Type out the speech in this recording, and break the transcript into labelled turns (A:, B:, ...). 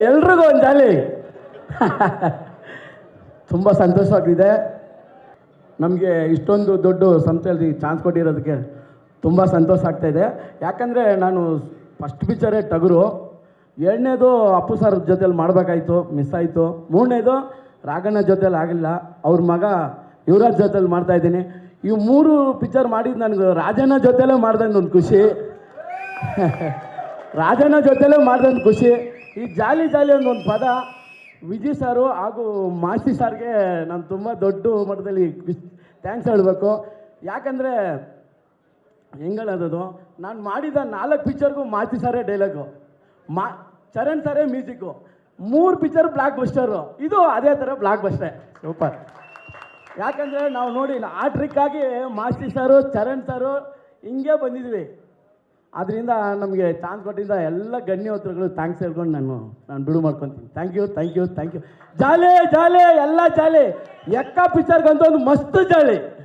A: ಎಲ್ರಿಗೂ ಒಂದು ಜಾಲಿ. ತುಂಬ ಸಂತೋಷವಾಗಿದೆ ನಮಗೆ ಇಷ್ಟೊಂದು ದೊಡ್ಡ ಸಂಸ್ಥೆಯಲ್ಲಿ ಚಾನ್ಸ್ ಕೊಟ್ಟಿರೋದಕ್ಕೆ ತುಂಬ ಸಂತೋಷ ಆಗ್ತಾ ಇದೆ ಯಾಕಂದರೆ ನಾನು ಫಸ್ಟ್ ಪಿಚ್ಚರೇ ಟಗರು. ಎರಡನೇದು ಅಪ್ಪು ಸರ್ ಜೊತೆಲಿ ಮಾಡಬೇಕಾಯ್ತು ಮಿಸ್ ಆಯಿತು. ಮೂರನೇದು ರಾಘಣ್ಣ ಜೊತೆಲಿ ಆಗಿಲ್ಲ. ಅವ್ರ ಮಗ ಯುವರಾಜ್ ಜೊತೆಲಿ ಮಾಡ್ತಾ ಇದ್ದೀನಿ. ಈ ಮೂರು ಪಿಚ್ಚರ್ ಮಾಡಿದ್ದು ನನಗೆ ರಾಜಣ್ಣ ಜೊತೆಲೇ ಮಾಡ್ದಂಗೆ ಒಂದು ಖುಷಿ. ರಾಜಣ್ಣ ಜೊತೆಲೇ ಮಾಡ್ದಂಗೆ ಖುಷಿ. ಈ ಜಾಲಿ ಜಾಲಿ ಅನ್ನೋ ಒಂದು ಪದ ವಿಜಿ ಸಾರು ಹಾಗೂ ಮಾಸ್ತಿ ಸಾರ್ಗೆ ನಾನು ತುಂಬ ದೊಡ್ಡ ಮಟ್ಟದಲ್ಲಿ ಥ್ಯಾಂಕ್ಸ್ ಹೇಳಬೇಕು. ಯಾಕಂದರೆ ಹೆಂಗಳದದು? ನಾನು ಮಾಡಿದ ನಾಲ್ಕು ಪಿಕ್ಚರ್ಗೂ ಮಾಸ್ತಿ ಸಾರೇ ಡೈಲಾಗು ಮಾ ಚರಣ್ ಸಾರೇ ಮ್ಯೂಸಿಕ್ಕು ಮೂರು ಪಿಕ್ಚರ್ ಬ್ಲಾಕ್ ಬಸ್ಟರು ಇದು ಅದೇ ಥರ ಬ್ಲಾಕ್ ಬಸ್ಟೇ ಸೂಪರ್. ಯಾಕಂದರೆ ನಾವು ನೋಡಿ ಆ ಟ್ರಿಕ್ಕಾಗಿ ಮಾಸ್ತಿ ಸಾರು ಚರಣ್ ಸಾರು ಹಿಂಗೆ ಬಂದಿದ್ವಿ. ಅದರಿಂದ ನಮಗೆ ಚಾನ್ಸ್ ಕೊಟ್ಟಿದ್ದ ಎಲ್ಲ ಗಣ್ಯೋತ್ರಗಳು ಥ್ಯಾಂಕ್ಸ್ ಹೇಳ್ಕೊಂಡು ನಾನು ನಾನು ಬಿಡು ಮಾಡ್ಕೊತೀನಿ. Thank you thank you thank you ಜಾಲೆ ಜಾಲೆ, ಎಲ್ಲ ಜಾಲೆ. ಎಕ್ಕ ಪಿಕ್ಚರ್ಗಂತೂ ಒಂದು ಮಸ್ತ್ ಜಾಲಿ.